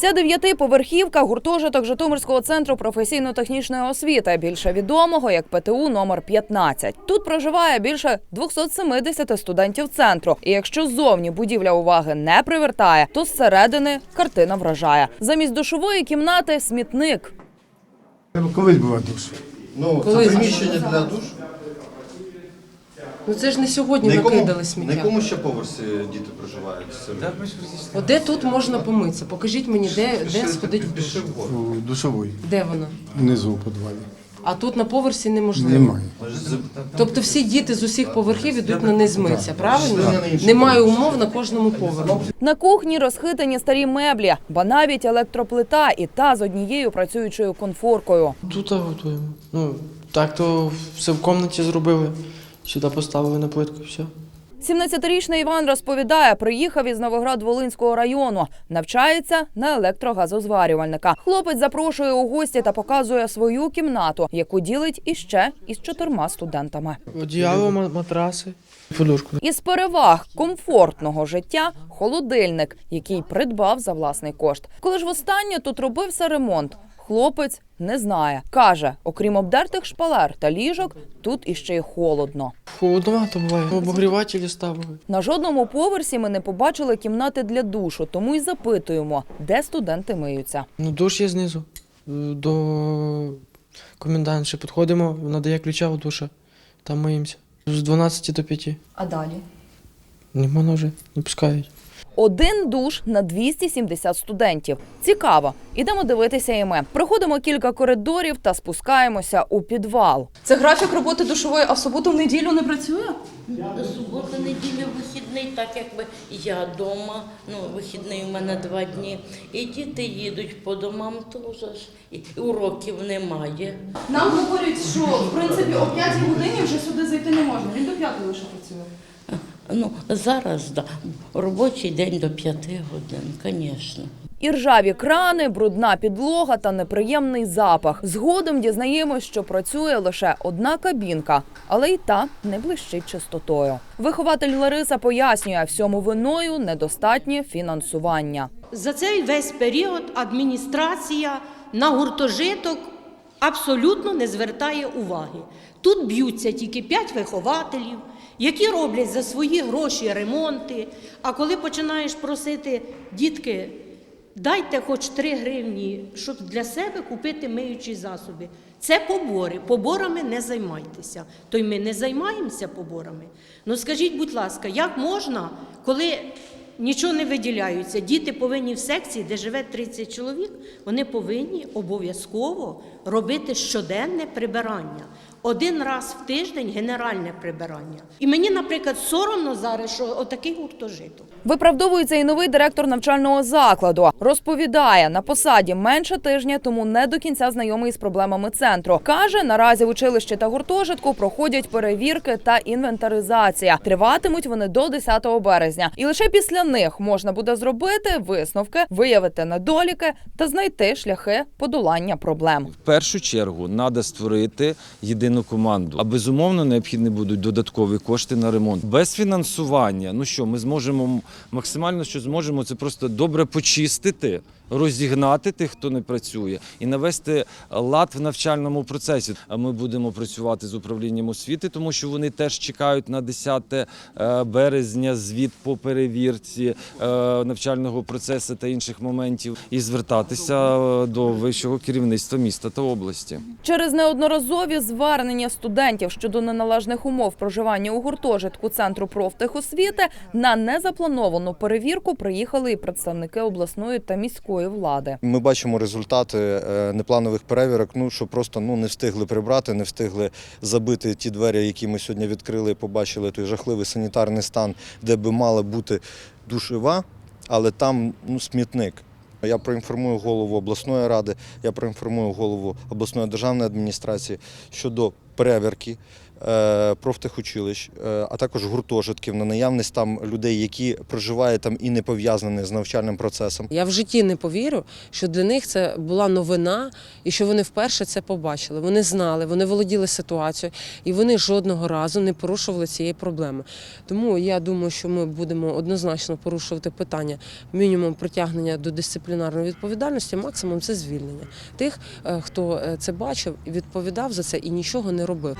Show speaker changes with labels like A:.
A: Ця дев'ятиповерхівка гуртожиток Житомирського центру професійно-технічної освіти, більше відомого як ПТУ номер 15. Тут проживає більше 270 студентів центру. І якщо ззовні будівля уваги не привертає, то зсередини картина вражає. Замість душової кімнати смітник.
B: Колись була душ.
C: Ну, це приміщення для душ.
D: Ну це ж не сьогодні
C: На якому,
D: накидали
C: на
D: сміття.
C: якому ще поверсі діти проживають? Це
D: От де тут можна помитися? Покажіть мені, де, де сходить в душ.
B: У.
D: Де вона?
B: Внизу у підвалі.
D: А тут на поверсі неможливо.
B: Немає.
D: Тобто всі діти з усіх поверхів ідуть на низ митися, правильно?
C: Так.
D: Немає умов на кожному поверху.
A: На кухні розхитані старі меблі, ба навіть електроплита і та з однією працюючою конфоркою.
E: Тут готуємо. Ну, так то все в кімнаті зробили. Сюди поставили на плитку, все.
A: 17-річний Іван розповідає, приїхав із Новоград-Волинського району, навчається на електрогазозварювальника. Хлопець запрошує у гості та показує свою кімнату, яку ділить іще із чотирма студентами.
E: Одіяло, матраси, подушку.
A: Із переваг комфортного життя холодильник, який придбав за власний кошт. Коли ж востаннє тут робився ремонт, хлопець не знає. каже, окрім обдертих шпалер та ліжок, тут іще й холодно.
E: Холодновато буває. Обогрівателі ставили.
A: На жодному поверсі ми не побачили кімнати для душу, тому й запитуємо, де студенти миються.
E: Ну, душ є знизу. Е, До комендантші підходимо, вона дає ключа у душа. Там миємося. З 12 до 5.
A: А далі?
E: Не можна вже, не пускають.
A: Один душ на 270 студентів. Цікаво. Ідемо дивитися і ми. Проходимо кілька коридорів та спускаємося у підвал.
F: Це графік роботи душової, а в суботу в неділю не працює?
G: Субота, неділя, вихідний, так якби я вдома, ну, вихідний у мене два дні. І діти їдуть по домам теж, ж, і уроків немає.
F: Нам говорять, що в принципі о 5 годині вже сюди зайти не можна. Він до 5 лише працює.
G: Ну, зараз, да, робочий день до п'яти годин, звісно.
A: І ржаві крани, брудна підлога та неприємний запах. Згодом дізнаємось, що працює лише одна кабінка, але й та не блищить чистотою. Вихователь Лариса пояснює, всьому виною недостатнє фінансування.
H: За цей весь період адміністрація на гуртожиток абсолютно не звертає уваги. Тут б'ються тільки п'ять вихователів, які роблять за свої гроші ремонти. А коли починаєш просити дітки, дайте хоч 3 гривні, щоб для себе купити миючі засоби. Це побори. Поборами не займайтеся. То й ми не займаємося поборами. Ну скажіть, будь ласка, як можна, коли нічого не виділяються, діти повинні в секції, де живе 30 чоловік, вони повинні обов'язково робити щоденне прибирання. Один раз в тиждень генеральне прибирання. І мені, наприклад, соромно зараз, що отакий гуртожиток.
A: Виправдовується і новий директор навчального закладу. Розповідає, на посаді менше тижня, тому не до кінця знайомий з проблемами центру. Каже, наразі в училищі та гуртожитку проходять перевірки та інвентаризація. Триватимуть вони до 10 березня. І лише після них можна буде зробити висновки, виявити недоліки та знайти шляхи подолання проблем.
I: В першу чергу треба створити єдину команду. А безумовно необхідні будуть додаткові кошти на ремонт. Без фінансування, ну що, ми зможемо максимально, що зможемо, це просто добре почистити, розігнати тих, хто не працює, і навести лад в навчальному процесі. Ми будемо працювати з управлінням освіти, тому що вони теж чекають на 10 е, березня звіт по перевірці е, навчального процесу та інших моментів, і звертатися е, до вищого керівництва міста та області.
A: Через неодноразові звернення студентів щодо неналежних умов проживання у гуртожитку центру профтехосвіти на незаплановану перевірку приїхали і представники обласної та міської влади.
C: Ми бачимо результати е, непланових перевірок, ну що просто ну не встигли прибрати, не встигли забити ті двері, які ми сьогодні відкрили, побачили той жахливий санітарний стан, де би мала бути душева, але там ну смітник. Я проінформую голову обласної ради, я проінформую голову обласної державної адміністрації щодо перевірки е, профтехучилищ, е, а також гуртожитків на наявність там людей, які проживають там і не пов'язані з навчальним процесом.
D: Я в житті не повірю, що для них це була новина і що вони вперше це побачили. Вони знали, вони володіли ситуацією, і вони жодного разу не порушували цієї проблеми. Тому я думаю, що ми будемо однозначно порушувати питання мінімум притягнення до дисциплінарної відповідальності, максимум це звільнення тих, е, хто це бачив, відповідав за це і нічого не робив.